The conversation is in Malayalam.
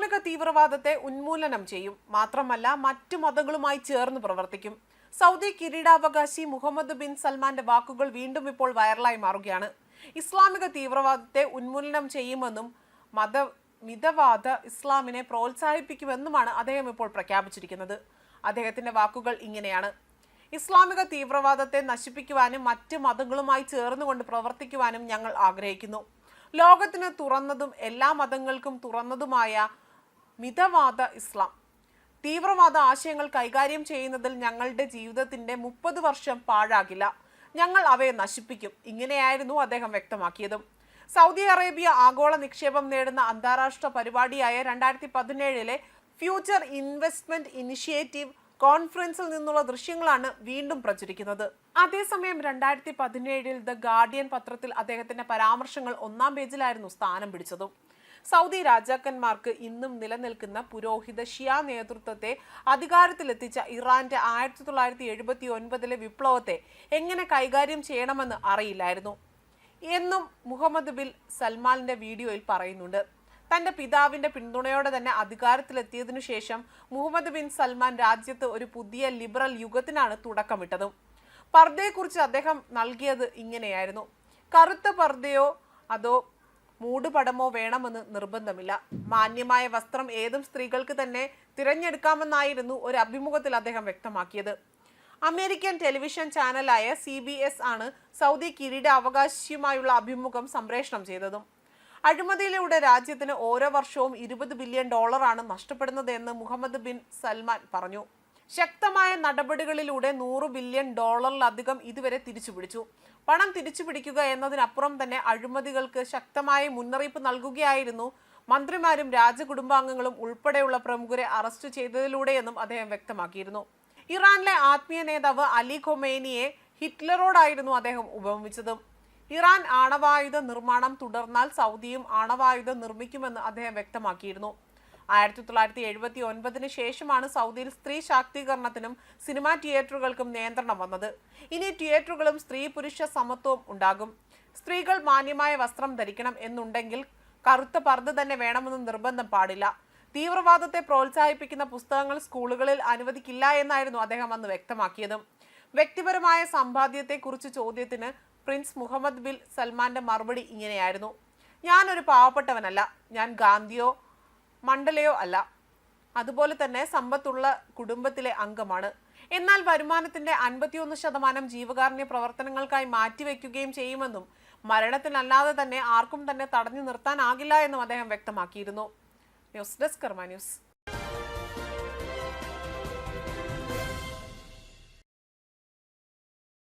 ഇസ്ലാമിക തീവ്രവാദത്തെ ഉന്മൂലനം ചെയ്യും. മാത്രമല്ല മറ്റു മതങ്ങളുമായി ചേർന്ന് പ്രവർത്തിക്കും. സൗദി കിരീടാവകാശി മുഹമ്മദ് ബിൻ സൽമാന്റെ വാക്കുകൾ വീണ്ടും ഇപ്പോൾ വൈറലായി മാറുകയാണ്. ഇസ്ലാമിക തീവ്രവാദത്തെ ഉന്മൂലനം ചെയ്യുമെന്നും മത മിതവാദ ഇസ്ലാമിനെ പ്രോത്സാഹിപ്പിക്കുമെന്നുമാണ് അദ്ദേഹം ഇപ്പോൾ പ്രഖ്യാപിച്ചിരിക്കുന്നത്. അദ്ദേഹത്തിന്റെ വാക്കുകൾ ഇങ്ങനെയാണ്. ഇസ്ലാമിക തീവ്രവാദത്തെ നശിപ്പിക്കുവാനും മറ്റ് മതങ്ങളുമായി ചേർന്നുകൊണ്ട് പ്രവർത്തിക്കുവാനും ഞങ്ങൾ ആഗ്രഹിക്കുന്നു. ലോകത്തിന് തുറന്നതും എല്ലാ മതങ്ങൾക്കും തുറന്നതുമായ മിതവാദ ഇസ്ലാം. തീവ്രവാദ ആശയങ്ങൾ കൈകാര്യം ചെയ്യുന്നതിൽ ഞങ്ങളുടെ ജീവിതത്തിന്റെ മുപ്പത് വർഷം പാഴാകില്ല. ഞങ്ങൾ അവയെ നശിപ്പിക്കും. ഇങ്ങനെയായിരുന്നു അദ്ദേഹം വ്യക്തമാക്കിയതും. സൗദി അറേബ്യ ആഗോള നിക്ഷേപം നേടുന്ന അന്താരാഷ്ട്ര പരിപാടിയായ രണ്ടായിരത്തി പതിനേഴിലെ ഫ്യൂച്ചർ ഇൻവെസ്റ്റ്മെന്റ് ഇനിഷ്യേറ്റീവ് കോൺഫറൻസിൽ നിന്നുള്ള ദൃശ്യങ്ങളാണ് വീണ്ടും പ്രചരിക്കുന്നത്. അതേസമയം രണ്ടായിരത്തി പതിനേഴിൽ ദ ഗാർഡിയൻ പത്രത്തിൽ അദ്ദേഹത്തിന്റെ പരാമർശങ്ങൾ ഒന്നാം പേജിലായിരുന്നു സ്ഥാനം പിടിച്ചതും. സൗദി രാജാക്കന്മാർക്ക് ഇന്നും നിലനിൽക്കുന്ന പുരോഹിത ഷിയ നേതൃത്വത്തെ അധികാരത്തിലെത്തിച്ച ഇറാന്റെ ആയിരത്തി തൊള്ളായിരത്തി എഴുപത്തി ഒൻപതിലെ വിപ്ലവത്തെ എങ്ങനെ കൈകാര്യം ചെയ്യണമെന്ന് അറിയില്ലായിരുന്നു. എന്നും മുഹമ്മദ് ബിൻ സൽമാന്റെ വീഡിയോയിൽ പറയുന്നുണ്ട്. തന്റെ പിതാവിന്റെ പിന്തുണയോടെ തന്നെ അധികാരത്തിലെത്തിയതിനു ശേഷം മുഹമ്മദ് ബിൻ സൽമാൻ രാജ്യത്ത് ഒരു പുതിയ ലിബറൽ യുഗത്തിനാണ് തുടക്കമിട്ടതും. പർദ്ദയെക്കുറിച്ച് അദ്ദേഹം നൽകിയത് ഇങ്ങനെയായിരുന്നു. കറുത്ത പർദ്ദയോ അതോ മൂടുപടമോ വേണമെന്ന് നിർബന്ധമില്ല. മാന്യമായ വസ്ത്രം ഏതും സ്ത്രീകൾക്ക് തന്നെ തിരഞ്ഞെടുക്കാമെന്നായിരുന്നു ഒരു അഭിമുഖത്തിൽ അദ്ദേഹം വ്യക്തമാക്കിയത്. അമേരിക്കൻ ടെലിവിഷൻ ചാനലായ സി ബി എസ് ആണ് സൗദി കിരീട അവകാശിയുമായുള്ള അഭിമുഖം സംപ്രേഷണം ചെയ്തതും. അഴിമതിയിലൂടെ രാജ്യത്തിന് ഓരോ വർഷവും ഇരുപത് ബില്യൺ ഡോളറാണ് നഷ്ടപ്പെടുന്നത് എന്ന് മുഹമ്മദ് ബിൻ സൽമാൻ പറഞ്ഞു. ശക്തമായ നടപടികളിലൂടെ നൂറ് ബില്യൺ ഡോളറിലധികം ഇതുവരെ തിരിച്ചുപിടിച്ചു. പണം തിരിച്ചുപിടിക്കുക എന്നതിനപ്പുറം തന്നെ അഴിമതികൾക്ക് ശക്തമായ മുന്നറിയിപ്പ് നൽകുകയായിരുന്നു മന്ത്രിമാരും രാജകുടുംബാംഗങ്ങളും ഉൾപ്പെടെയുള്ള പ്രമുഖരെ അറസ്റ്റ് ചെയ്തതിലൂടെയെന്നും അദ്ദേഹം വ്യക്തമാക്കിയിരുന്നു. ഇറാനിലെ ആത്മീയ നേതാവ് അലി ഖൊമേനിയെ ഹിറ്റ്ലറോടായിരുന്നു അദ്ദേഹം ഉപമിച്ചത്. ഇറാൻ ആണവായുധ നിർമ്മാണം തുടർന്നാൽ സൗദിയും ആണവായുധം നിർമ്മിക്കുമെന്ന് അദ്ദേഹം വ്യക്തമാക്കിയിരുന്നു. ആയിരത്തി തൊള്ളായിരത്തി എഴുപത്തി ഒൻപതിന് ശേഷമാണ് സൗദിയിൽ സ്ത്രീ ശാക്തീകരണത്തിനും സിനിമാ തിയേറ്ററുകൾക്കും നിയന്ത്രണം വന്നത്. ഇനി തിയേറ്ററുകളും സ്ത്രീ പുരുഷ സമത്വവും ഉണ്ടാകും. സ്ത്രീകൾ മാന്യമായ വസ്ത്രം ധരിക്കണം എന്നുണ്ടെങ്കിൽ കറുത്ത പർദ്ദ തന്നെ വേണമെന്ന് നിർബന്ധം പാടില്ല. തീവ്രവാദത്തെ പ്രോത്സാഹിപ്പിക്കുന്ന പുസ്തകങ്ങൾ സ്കൂളുകളിൽ അനുവദിക്കില്ല എന്നായിരുന്നു അദ്ദേഹം അന്ന് വ്യക്തമാക്കിയതും. വ്യക്തിപരമായ സമ്പാദ്യത്തെക്കുറിച്ച് ചോദ്യത്തിന് പ്രിൻസ് മുഹമ്മദ് ബിൻ സൽമാന്റെ മറുപടി ഇങ്ങനെയായിരുന്നു. ഞാനൊരു പാവപ്പെട്ടവനല്ല. ഞാൻ ഗാന്ധിയോ മണ്ഡലയോ അല്ല. അതുപോലെ തന്നെ സമ്പത്തുള്ള കുടുംബത്തിലെ അംഗമാണ്. എന്നാൽ വരുമാനത്തിന്റെ അൻപത്തിയൊന്ന് ശതമാനം ജീവകാരുണ്യ പ്രവർത്തനങ്ങൾക്കായി മാറ്റിവെക്കുകയും ചെയ്യുമെന്നും മരണത്തിനല്ലാതെ തന്നെ ആർക്കും തന്നെ തടഞ്ഞു നിർത്താനാകില്ല എന്നും അദ്ദേഹം വ്യക്തമാക്കിയിരുന്നു. News desk Karma news.